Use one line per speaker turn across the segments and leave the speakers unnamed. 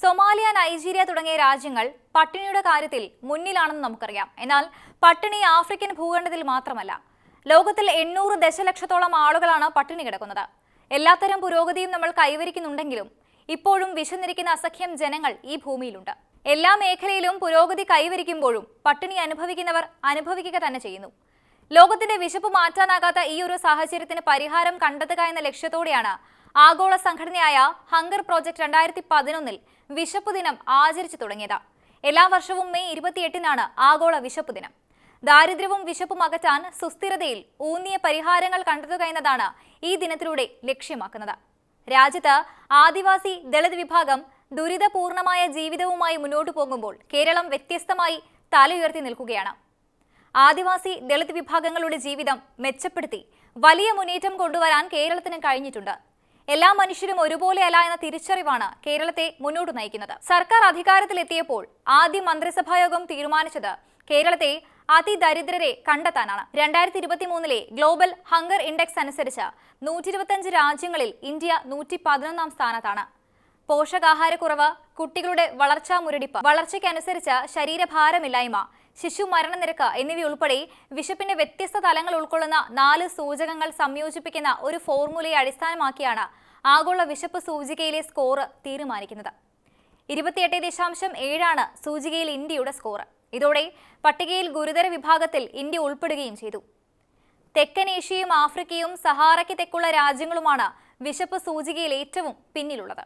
Somalia Nigeria തുടങ്ങിയ രാജ്യങ്ങൾ പട്ടിണിയുടെ കാര്യത്തിൽ മുന്നിലാണെന്ന് നമുക്കറിയാം. എന്നാൽ പട്ടിണി ആഫ്രിക്കൻ ഭൂഖണ്ഡത്തിൽ മാത്രമല്ല ലോകത്തിൽ എണ്ണൂറ് ദശലക്ഷത്തോളം ആളുകളാണ് പട്ടിണി കിടക്കുന്നത്. എല്ലാത്തരം പുരോഗതിയും നമ്മൾ കൈവരിക്കുന്നുണ്ടെങ്കിലും ഇപ്പോഴും വിശന്നിരിക്കുന്ന അസഖ്യം ജനങ്ങൾ ഈ ഭൂമിയിലുണ്ട്. എല്ലാ മേഖലയിലും പുരോഗതി കൈവരിക്കുമ്പോഴും പട്ടിണി അനുഭവിക്കുന്നവർ അനുഭവിക്കുക തന്നെ ചെയ്യുന്നു. ലോകത്തിന്റെ വിശപ്പ് മാറ്റാനാകാത്ത ഈ ഒരു സാഹചര്യത്തിന് പരിഹാരം കണ്ടെത്തുക എന്ന ലക്ഷ്യത്തോടെയാണ് ആഗോള സംഘടനയായ ഹങ്കർ പ്രോജക്ട് രണ്ടായിരത്തി പതിനൊന്നിൽ വിശപ്പ് ദിനം ആചരിച്ചു തുടങ്ങിയത്. എല്ലാ വർഷവും മെയ് ഇരുപത്തിയെട്ടിനാണ് ആഗോള വിശപ്പ് ദിനം. ദാരിദ്ര്യവും വിശപ്പും അകറ്റാൻ സുസ്ഥിരതയിൽ ഊന്നിയ പരിഹാരങ്ങൾ കണ്ടെത്തുക എന്നതാണ് ഈ ദിനത്തിലൂടെ ലക്ഷ്യമാക്കുന്നത്. രാജ്യത്ത് ആദിവാസി ദളിത് വിഭാഗം ദുരിതപൂർണമായ ജീവിതവുമായി മുന്നോട്ട് പോകുമ്പോൾ കേരളം വ്യത്യസ്തമായി തലയുയർത്തി നിൽക്കുകയാണ്. ആദിവാസി ദളിത് വിഭാഗങ്ങളുടെ ജീവിതം മെച്ചപ്പെടുത്തി വലിയ മുന്നേറ്റം കൊണ്ടുവരാൻ കേരളത്തിന് കഴിഞ്ഞിട്ടുണ്ട്. എല്ലാ മനുഷ്യരും ഒരുപോലെയല്ല എന്ന തിരിച്ചറിവാണ് കേരളത്തെ മുന്നോട്ട് നയിക്കുന്നത്. സർക്കാർ അധികാരത്തിലെത്തിയപ്പോൾ ആദ്യ മന്ത്രിസഭായോഗം തീരുമാനിച്ചത് കേരളത്തെ അതിദരിദ്രരെ കണ്ടെത്താനാണ്. രണ്ടായിരത്തി ഇരുപത്തി മൂന്നിലെ ഗ്ലോബൽ ഹങ്കർ ഇൻഡെക്സ് അനുസരിച്ച് നൂറ്റി ഇരുപത്തഞ്ച് രാജ്യങ്ങളിൽ ഇന്ത്യ നൂറ്റി പതിനൊന്നാം സ്ഥാനത്താണ്. പോഷകാഹാരക്കുറവ് കുട്ടികളുടെ വളർച്ചാ മുരടിപ്പ് വളർച്ചയ്ക്കനുസരിച്ച് ശരീരഭാരമില്ലായ്മ ശിശു മരണനിരക്ക് എന്നിവയുൾപ്പെടെ വിശപ്പിന്റെ വ്യത്യസ്ത തലങ്ങൾ ഉൾക്കൊള്ളുന്ന നാല് സൂചകങ്ങൾ സംയോജിപ്പിക്കുന്ന ഒരു ഫോർമുലയെ അടിസ്ഥാനമാക്കിയാണ് ആഗോള വിശപ്പ് സൂചികയിലെ സ്കോർ തീരുമാനിക്കുന്നത്. ഇരുപത്തിയെട്ട് ദശാംശം ഏഴാണ് സൂചികയിൽ ഇന്ത്യയുടെ സ്കോർ ഇതോടെ പട്ടികയിൽ ഗുരുതര വിഭാഗത്തിൽ ഇന്ത്യ ഉൾപ്പെടുകയും ചെയ്തു. തെക്കൻ ഏഷ്യയും ആഫ്രിക്കയും സഹാറയ്ക്ക് തെക്കുള്ള രാജ്യങ്ങളുമാണ് വിശപ്പ് സൂചികയിൽ ഏറ്റവും പിന്നിലുള്ളത്.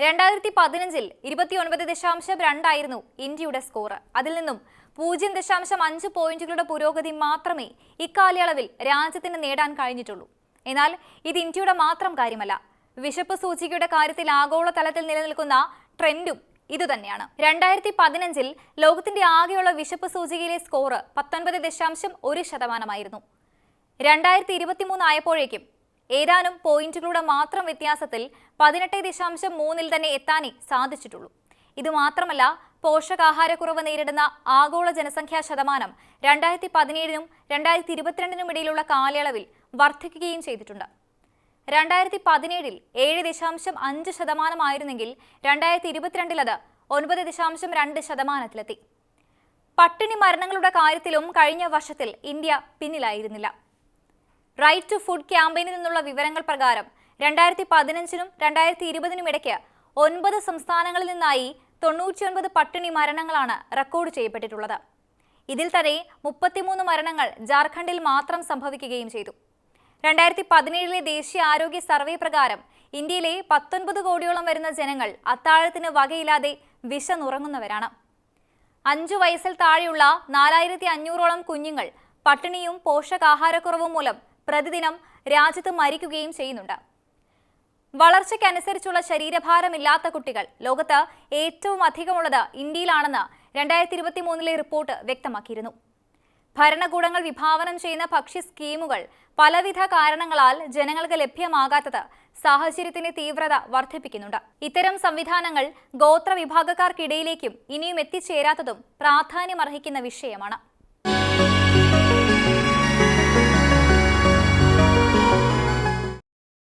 രണ്ടായിരത്തി പതിനഞ്ചിൽ ഇരുപത്തിയൊൻപത് ദശാംശം രണ്ടായിരുന്നു ഇന്ത്യയുടെ സ്കോർ അതിൽ നിന്നും പൂജ്യം ദശാംശം അഞ്ച് പോയിന്റുകളുടെ പുരോഗതി മാത്രമേ ഇക്കാലയളവിൽ രാജ്യത്തിന് നേടാൻ കഴിഞ്ഞിട്ടുള്ളൂ. എന്നാൽ ഇത് ഇന്ത്യയുടെ മാത്രം കാര്യമല്ല. വിശപ്പ് സൂചികയുടെ കാര്യത്തിൽ ആഗോള തലത്തിൽ നിലനിൽക്കുന്ന ട്രെൻഡും ഇതുതന്നെയാണ്. രണ്ടായിരത്തി പതിനഞ്ചിൽ ലോകത്തിന്റെ ആകെയുള്ള വിശപ്പ് സൂചികയിലെ സ്കോറ് പത്തൊൻപത് ദശാംശം ഒരു ശതമാനമായിരുന്നു. രണ്ടായിരത്തി ഇരുപത്തിമൂന്ന് ആയപ്പോഴേക്കും ഏതാനും പോയിന്റുകളുടെ മാത്രം വ്യത്യാസത്തിൽ പതിനെട്ട് ദശാംശം മൂന്നിൽ തന്നെ എത്താനേ സാധിച്ചിട്ടുള്ളൂ. ഇത് മാത്രമല്ല പോഷകാഹാരക്കുറവ് നേരിടുന്ന ആഗോള ജനസംഖ്യാ ശതമാനം രണ്ടായിരത്തി പതിനേഴിനും രണ്ടായിരത്തി ഇരുപത്തിരണ്ടിനും ഇടയിലുള്ള കാലയളവിൽ വർദ്ധിക്കുകയും ചെയ്തിട്ടുണ്ട്. രണ്ടായിരത്തി പതിനേഴിൽ ഏഴ് ദശാംശം അഞ്ച് ശതമാനമായിരുന്നെങ്കിൽ രണ്ടായിരത്തി ഇരുപത്തിരണ്ടിൽ അത് ഒൻപത് ദശാംശം രണ്ട് ശതമാനത്തിലെത്തി. പട്ടിണി മരണങ്ങളുടെ കാര്യത്തിലും കഴിഞ്ഞ വർഷത്തിൽ ഇന്ത്യ പിന്നിലായിരുന്നില്ല. റൈറ്റ് ടു ഫുഡ് ക്യാമ്പയിനിൽ നിന്നുള്ള വിവരങ്ങൾ പ്രകാരം രണ്ടായിരത്തി പതിനഞ്ചിനും രണ്ടായിരത്തി ഇരുപതിനും ഇടയ്ക്ക് ഒൻപത് സംസ്ഥാനങ്ങളിൽ നിന്നായി തൊണ്ണൂറ്റിയൊൻപത് പട്ടിണി മരണങ്ങളാണ് റെക്കോർഡ് ചെയ്യപ്പെട്ടിട്ടുള്ളത്. ഇതിൽ തന്നെ മുപ്പത്തിമൂന്ന് മരണങ്ങൾ ജാർഖണ്ഡിൽ മാത്രം സംഭവിക്കുകയും ചെയ്തു. രണ്ടായിരത്തി പതിനേഴിലെ ദേശീയ ആരോഗ്യ സർവേ പ്രകാരം ഇന്ത്യയിലെ പത്തൊൻപത് കോടിയോളം വരുന്ന ജനങ്ങൾ അത്താഴത്തിന് വകയില്ലാതെ വിശന്നുറങ്ങുന്നവരാണ്. അഞ്ചു വയസ്സിൽ താഴെയുള്ള നാലായിരത്തി അഞ്ഞൂറോളം കുഞ്ഞുങ്ങൾ പട്ടിണിയും പോഷകാഹാരക്കുറവും മൂലം പ്രതിദിനം രാജ്യത്ത് മരിക്കുകയും ചെയ്യുന്നുണ്ട്. വളർച്ചയ്ക്കനുസരിച്ചുള്ള ശരീരഭാരമില്ലാത്ത കുട്ടികൾ. ലോകത്ത് ഏറ്റവും അധികമുള്ളത് ഇന്ത്യയിലാണെന്ന് രണ്ടായിരത്തി ഇരുപത്തി മൂന്നിലെ റിപ്പോർട്ട് വ്യക്തമാക്കിയിരുന്നു. ഭരണകൂടങ്ങൾ വിഭാവനം ചെയ്യുന്ന ഭക്ഷ്യ സ്കീമുകൾ പലവിധ കാരണങ്ങളാൽ ജനങ്ങൾക്ക് ലഭ്യമാകാത്തത് സാഹചര്യത്തിന്റെ തീവ്രത വർദ്ധിപ്പിക്കുന്നുണ്ട്. ഇത്തരം സംവിധാനങ്ങൾ ഗോത്ര വിഭാഗക്കാർക്കിടയിലേക്കും ഇനിയും എത്തിച്ചേരാത്തതും പ്രാധാന്യമർഹിക്കുന്ന വിഷയമാണ്.